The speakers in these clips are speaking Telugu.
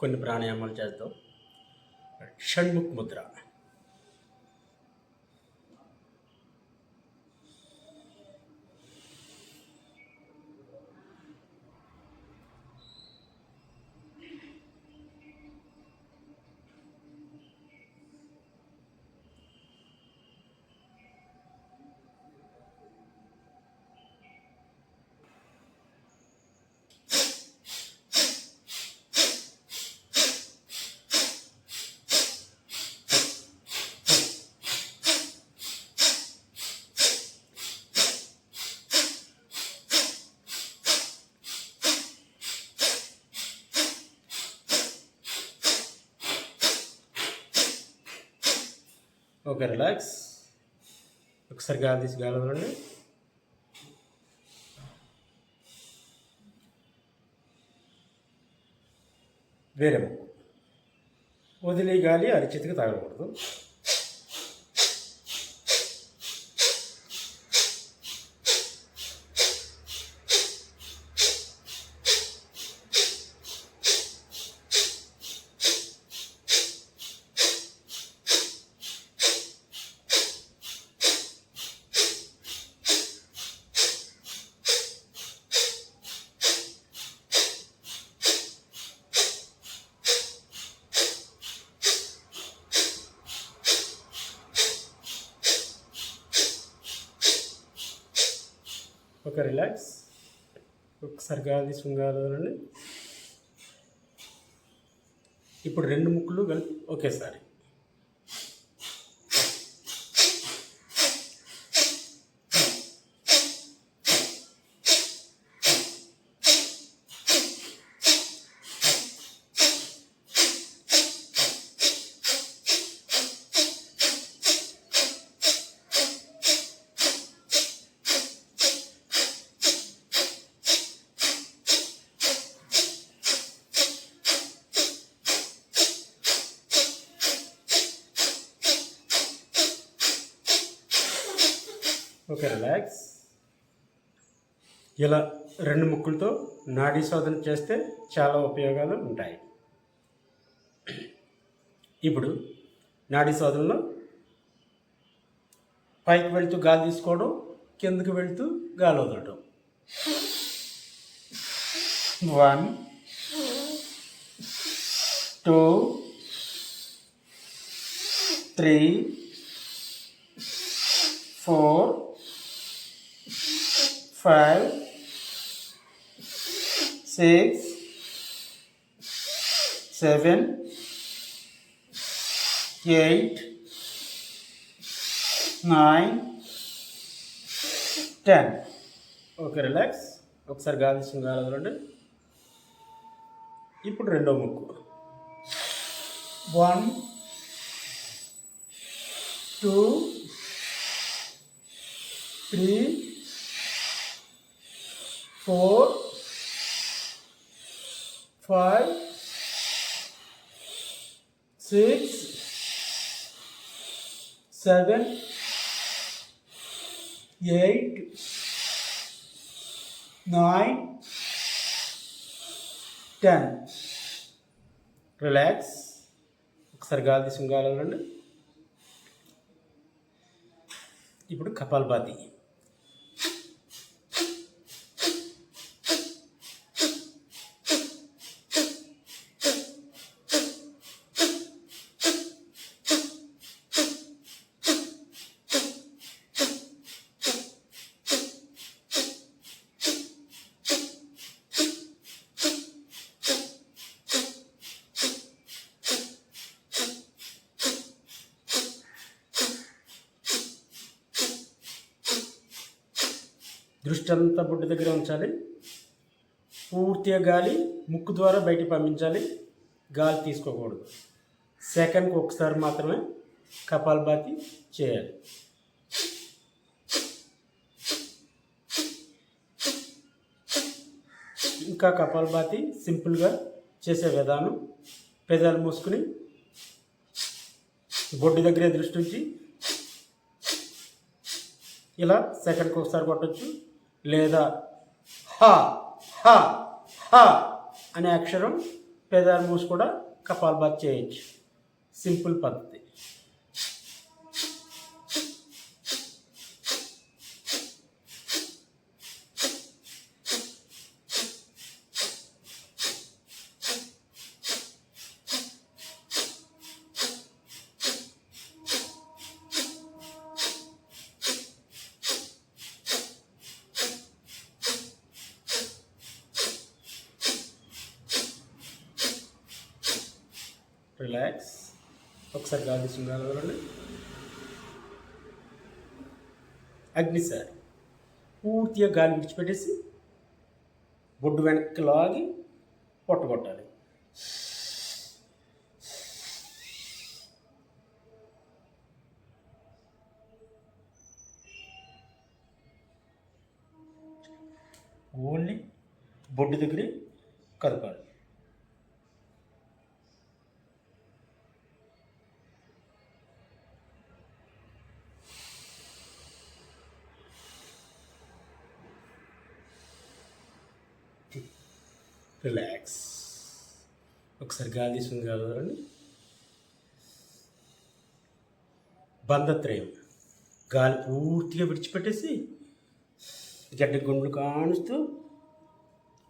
కొన్ని ప్రాణాయామాలు చేద్దాం. షణ్ముఖ్ ముద్ర. ఓకే రిలాక్స్ ఒకసారి గాలి తీసి గాలి వదలండి వేరే వదిలే గాలి అరిచేతికి తాగకూడదు. ఒక రిలాక్స్ ఒక సర్గాది తీసుకుని ఇప్పుడు రెండు ముక్కులు కలిపి ఒకేసారి ఓకే రిలాక్స్ ఇలా రెండు ముక్కులతో నాడీ శోధన చేస్తే చాలా ఉపయోగాలు ఉంటాయి. ఇప్పుడు నాడీ శోధనలో పైకి వెళ్తూ గాలి తీసుకోవడం కిందకి వెళ్తూ గాలి వదలడం. One two three four five, six, seven, eight, nine, ten. Okay relax. ఒకసారి గాలి తీసుకుని గాలి వదలండి. ఇప్పుడు రెండో ముక్కు. One two three four, five, six, seven, eight, nine, ten. Relax ఒకసారి గాలి తీసుకుని గాలి వదలండి. ఇప్పుడు కపాల్బాతి దృష్టి అంతా బొడ్డు దగ్గర ఉంచాలి. పూర్తిగా గాలి ముక్కు ద్వారా బయటికి పంపించాలి. గాలి తీసుకోకూడదు. సెకండ్కి ఒకసారి మాత్రమే కపాల్భాతి చేయాలి. ఇంకా కపాల్భాతి సింపుల్గా చేసే విధానం పెదాలు మూసుకుని బొడ్డు దగ్గరే దృష్టి ఉంచి ఇలా సెకండ్కి ఒకసారి కొట్టచ్చు. లేదా హ హ హ అనే అక్షరం పెదాలు మూసి కూడా కపాలభాతి చేయొచ్చు. సింపుల్ పద్ధతి. రిలాక్స్ ఒకసారి గాలి తీసుకుని అగ్ని సార్ పూర్తిగా గాలి విడిచిపెట్టేసి బొడ్డు వెనక్కి లాగి పొట్టగొట్టాలి ఓన్లీ బొడ్డు దగ్గరే కదపాలి. రిలాక్స్ ఒకసారి గాలి తీసుకుని కాదండి బంధత్రయం. గాలి పూర్తిగా విడిచిపెట్టేసి గడ్డ గుండ్లు కాణిస్తూ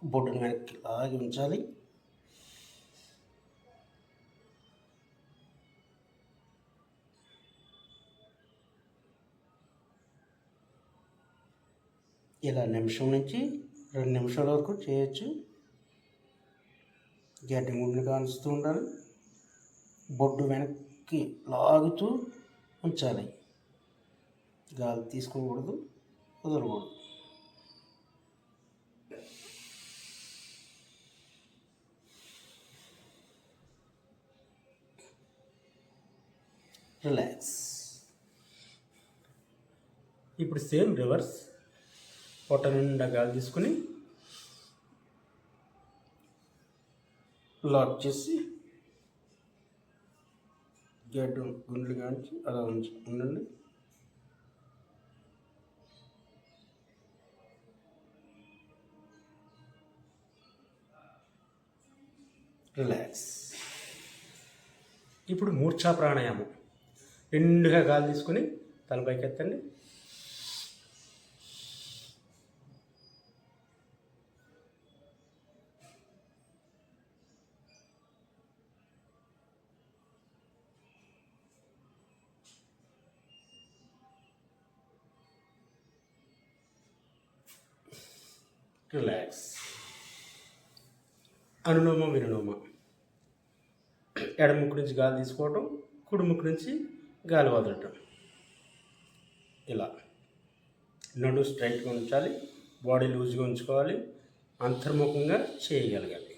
బొడ్డును వెనక్కి లాగి ఉంచాలి. ఇలా నిమిషం నుంచి రెండు నిమిషాల వరకు చేయొచ్చు. గడ్డి గుండ్లు కాలుస్తూ ఉండాలి. బొడ్డు వెనక్కి లాగుతూ ఉంచాలి. గాలి తీసుకోకూడదు వదలకూడదు. రిలాక్స్. ఇప్పుడు సేమ్ రివర్స్ పొట్ట నిండా గాలి తీసుకుని లాక్ చేసి గడ్డు గుండెలు కానించి అలా ఉంచి ఉండండి. రిలాక్స్. ఇప్పుడు మూర్ఛా ప్రాణాయామం నిండుగా గాలి తీసుకుని తలపైకి ఎత్తండి రిలాక్స్ అనులోమ వినులోమ ఎడముక్కు నుంచి గాలి తీసుకోవటం కుడుముక్కు నుంచి గాలి వదలటం. ఇలా. నడు స్ట్రైట్గా ఉంచాలి బాడీ లూజ్గా ఉంచుకోవాలి అంతర్ముఖంగా చేయగలగాలి.